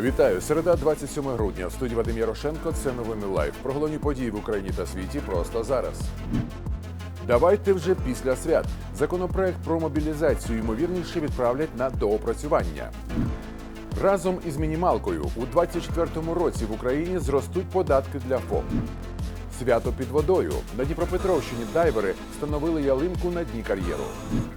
Вітаю! Середа, 27 грудня. В студії Вадим Ярошенко. Це новини лайф. Про головні події в Україні та світі просто зараз. Давайте вже після свят. Законопроект про мобілізацію ймовірніше відправлять на доопрацювання. Разом із мінімалкою у 2024 році в Україні зростуть податки для ФОП. Свято під водою на Дніпропетровщині дайвери встановили ялинку на дні кар'єру.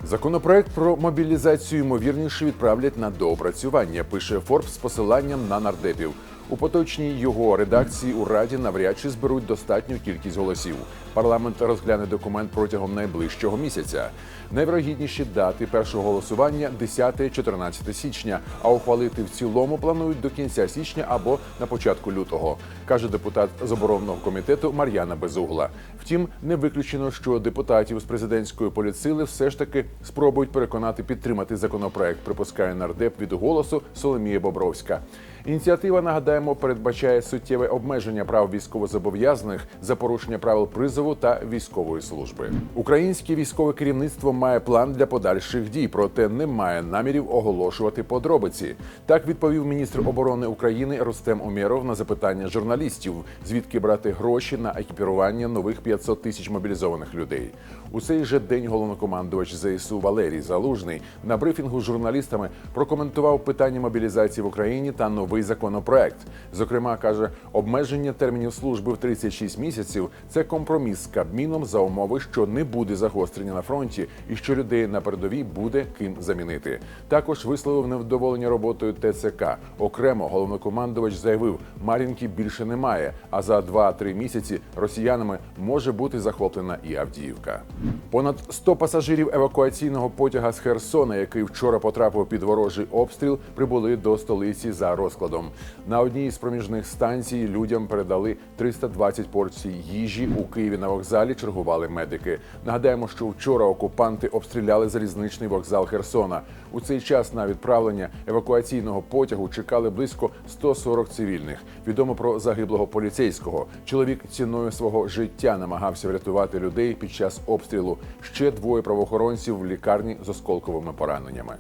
Законопроект про мобілізацію ймовірніше відправлять на доопрацювання. Пише Форб з посиланням на нардепів. У поточній його редакції у раді навряд чи зберуть достатню кількість голосів. Парламент розгляне документ протягом найближчого місяця. Найвірогідніші дати першого голосування 10-14 січня, а ухвалити в цілому планують до кінця січня або на початку лютого, каже депутат з оборонного комітету Мар'яна Безугла. Втім, не виключено, що депутатів з президентської політсили все ж таки спробують переконати підтримати законопроект. Припускає нардеп від голосу Соломія Бобровська. Ініціатива нагадаємо передбачає суттєве обмеження прав військовозобов'язаних за порушення правил призову та військової служби. Українське військове керівництво має план для подальших дій, проте не має намірів оголошувати подробиці. Так відповів міністр оборони України Рустем Умєров на запитання журналістів, звідки брати гроші на екіпірування нових 500 тисяч мобілізованих людей. У цей же день головнокомандувач ЗСУ Валерій Залужний на брифінгу з журналістами прокоментував питання мобілізації в Україні та новий законопроект. Зокрема, каже, обмеження термінів служби в 36 місяців це компроміс з Кабміном за умови, що не буде загострення на фронті і що людей на передовій буде ким замінити. Також висловив невдоволення роботою ТЦК. Окремо головнокомандувач заявив, Мар'їнки більше немає. А за 2-3 місяці росіянами може бути захоплена і Авдіївка. Понад 100 пасажирів евакуаційного потяга з Херсона, який вчора потрапив під ворожий обстріл, прибули до столиці за розкладом. На одній з проміжних станцій людям передали 320 порцій їжі. У Києві на вокзалі чергували медики. Нагадаємо, що вчора окупанти обстріляли залізничний вокзал Херсона. У цей час на відправлення евакуаційного потягу чекали близько 140 цивільних. Відомо про загиблого поліцейського. Чоловік ціною свого життя намагався врятувати людей під час обстрілу. Ще двоє правоохоронців в лікарні з осколковими пораненнями.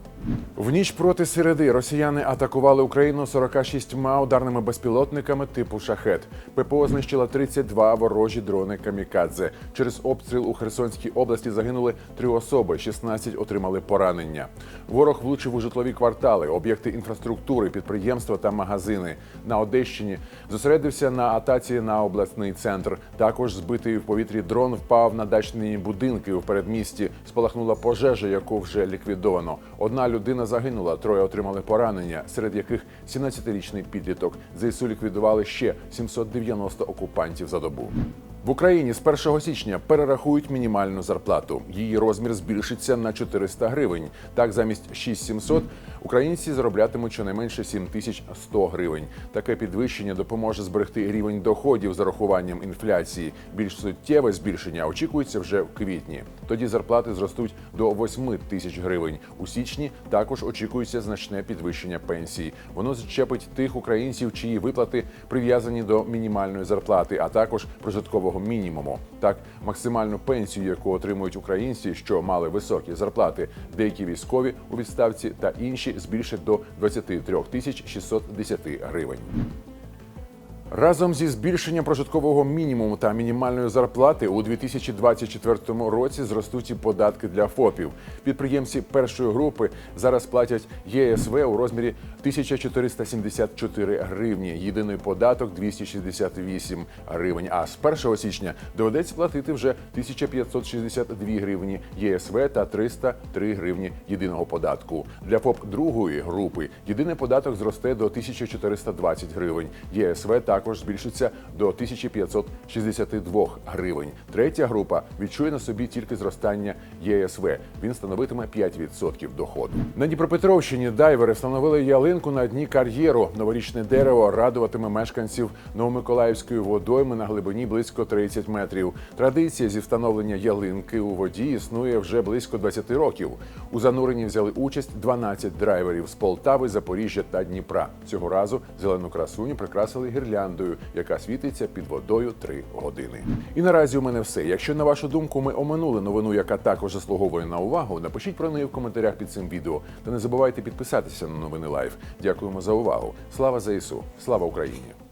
В ніч проти середи росіяни атакували Україну 46 ударними безпілотниками типу шахет. ППО знищила 32 ворожі дрони камікадзе. Через обстріл у Херсонській області загинули три особи, 16 отримали поранення. Ворог влучив у житлові квартали, об'єкти інфраструктури, підприємства та магазини. На Одещині зосередився на атаці на обласний центр. Також збитий в повітрі дрон впав на дачні будинки у передмісті. Спалахнула пожежа, яку вже ліквідовано. Одна людина загинула, троє отримали поранення, серед яких 17-річний підліток. ЗСУ ліквідували ще 790 окупантів за добу. В Україні з 1 січня перерахують мінімальну зарплату. Її розмір збільшиться на 400 гривень. Так, замість 6700 українці зароблятимуть щонайменше 7100 гривень. Таке підвищення допоможе зберегти рівень доходів з урахуванням інфляції. Більш суттєве збільшення очікується вже в квітні. Тоді зарплати зростуть до 8 тисяч гривень. У січні також очікується значне підвищення пенсії. Воно зачепить тих українців, чиї виплати прив'язані до мінімальної зарплати, а також прожиткового мінімуму. Так, максимальну пенсію, яку отримують українці, що мали високі зарплати, деякі військові у відставці та інші збільшать до 23 тисяч 610 гривень. Разом зі збільшенням прожиткового мінімуму та мінімальної зарплати у 2024 році зростуть і податки для ФОПів. Підприємці першої групи зараз платять ЄСВ у розмірі 1474 гривні. Єдиний податок 268 гривень. А з 1 січня доведеться платити вже 1562 гривні ЄСВ та 303 гривні єдиного податку. Для ФОП другої групи єдиний податок зросте до 1420 гривень. ЄСВ також збільшиться до 1562 гривень. Третя група відчує на собі тільки зростання ЄСВ. Він становитиме 5% доходу. На Дніпропетровщині дайвери встановили ялинку на дні кар'єру. Новорічне дерево радуватиме мешканців Новомиколаївської водойми на глибині близько 30 метрів. Традиція зі встановлення ялинки у воді існує вже близько 20 років. У зануренні взяли участь 12 драйверів з Полтави, Запоріжжя та Дніпра. Цього разу зелену красуню прикрасили гірлянди гірляндою, яка світиться під водою 3 години. І наразі у мене все. Якщо на вашу думку ми оминули новину, яка також заслуговує на увагу, напишіть про неї в коментарях під цим відео. Та не забувайте підписатися на новини Лайф. Дякуємо за увагу. Слава ЗСУ! Слава Україні!